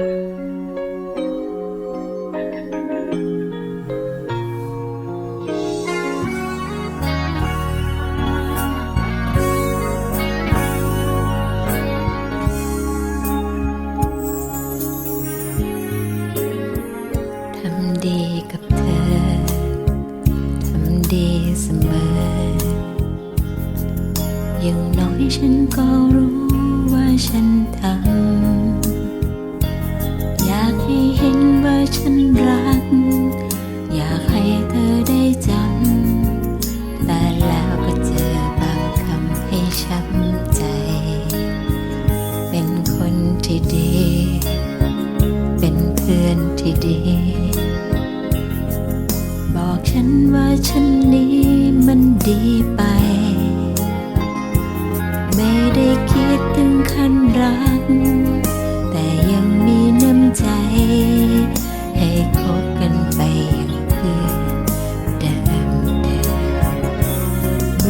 อย่างน้อยฉันก็รู้ว่าฉันทำ ฉันรัก อยากให้เธอได้จำ แต่แล้วก็เจอบางคำให้ช้ำใจ เป็นคนที่ดี เป็นเพื่อนที่ดี บอกฉันว่าฉันนี้มันดีไป ไม่ได้คิดถึงขั้นรัก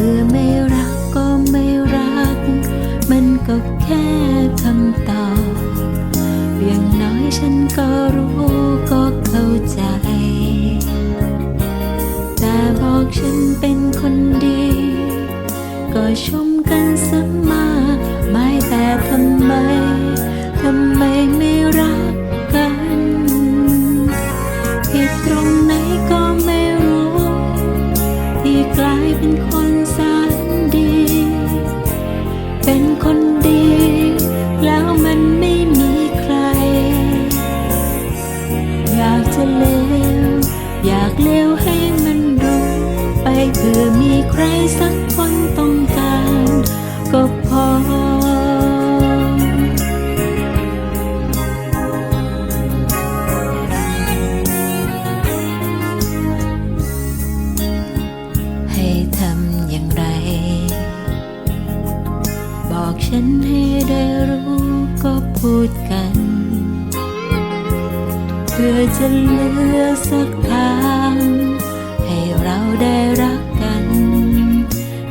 มื่อไม่รักก็ไม่รัก มันก็แค่คำตอบอย่างน้อยฉันก็รู้ก็เข้าใจ แต่บอกฉันเป็นคนดี ก็ชมกันเสมอไม่แต่ทำไม ทำไมไม่รักกันผิดตรงไหนก็ไม่รู้ ที่กลายเป็นคนแสนากเลวให้มันรู้ไปเพื่อมีใครสักคนต้องการ ก็พอ ให้ทำอย่างไร บอกฉันให้ได้รู้ก็พูดกัน เพื่อจะเหลือสักทางให้เรา ได้รักกัน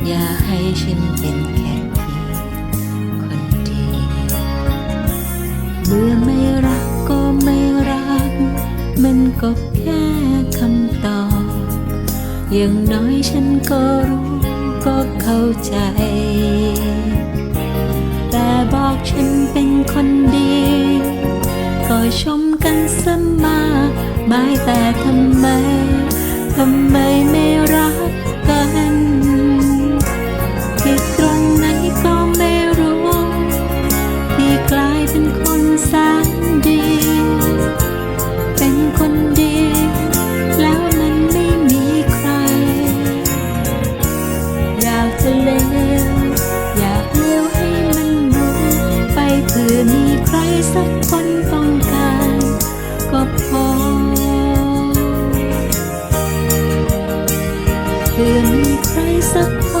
อย่าให้ฉันเป็นแค่เพียงคนเดียวเมื่อไม่รักก็ไม่รัก มันก็แค่คำตอบ อย่างน้อยฉันก็รู้ก็เข้าใจ แต่บอกฉันเป็นคนดี ก็ชมกันเสมอไม่แต่ทำไม ทำไมไม่รักกันผิดตรงไหนก็ไม่รู้ ที่กลายเป็นคนแสนดี เป็นคนดี แล้วมันไม่มีใคร อยากจะเลวอยากเลวให้มันรู้ ไปเพื่อมีใครสักคน เพื่อมีใครสักคน